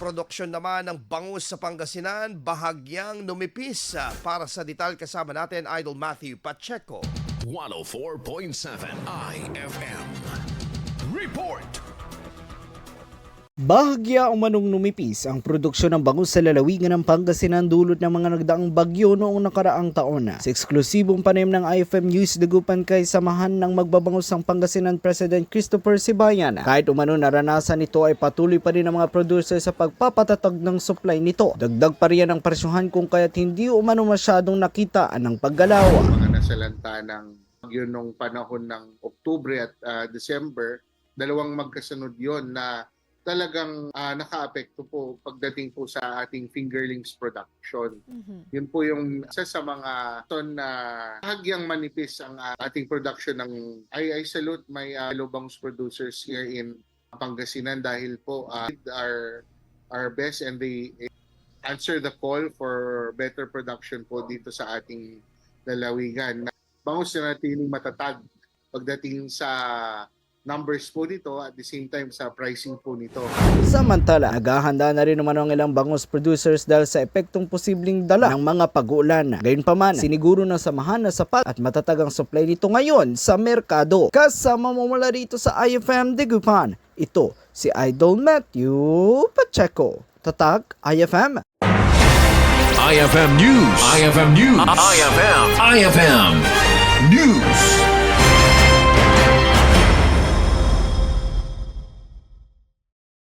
produksyon naman ng bangus sa Pangasinan bahagyang numipis. Ah, Para sa detal kasama natin, Idol Matthew Pacheco. 104.7 IFM. Report! Bahagya umanong numipis ang produksyon ng bangus sa lalawigan ng Pangasinan dulot ng mga nagdaang bagyo noong nakaraang taon. Sa eksklusibong panim ng IFM News dagupan kay samahan ng magbabangus ng Pangasinan President Christopher Sibayan. Kahit umano naranasan nito ay patuloy pa rin ang mga producer sa pagpapatatag ng supply nito. Dagdag pa rin ang presyohan kung kaya't hindi umano masyadong nakita ang paggalaw. mga nasalanta ng bagyo nung panahon ng Oktubre at ah, December, dalawang magkasunod yon na talagang ah, naka-apekto po pagdating po sa ating fingerlings production. Yun po yung isa sa mga ton na hagyang manipis ang ah, ating production ng I, I salute my uh, Lobangs producers here in Pangasinan dahil po ah, did our our best and they answer the call for better production po dito sa ating lalawigan. Bangus na natiling matatag pagdating sa numbers po dito at the same time sa pricing po nito. Samantala, naghahanda na rin naman ang ilang bangus producers dahil sa epektong posibleng dala ng mga pag-uulan. Gayunpaman, siniguro ng samahan na sapat at matatag ang supply nito ngayon sa merkado. Kasama mo mula rito sa IFM Degupan, ito si Idol Matthew Pacheco. Tatag IFM. IFM News! IFM News! IFM! IFM News!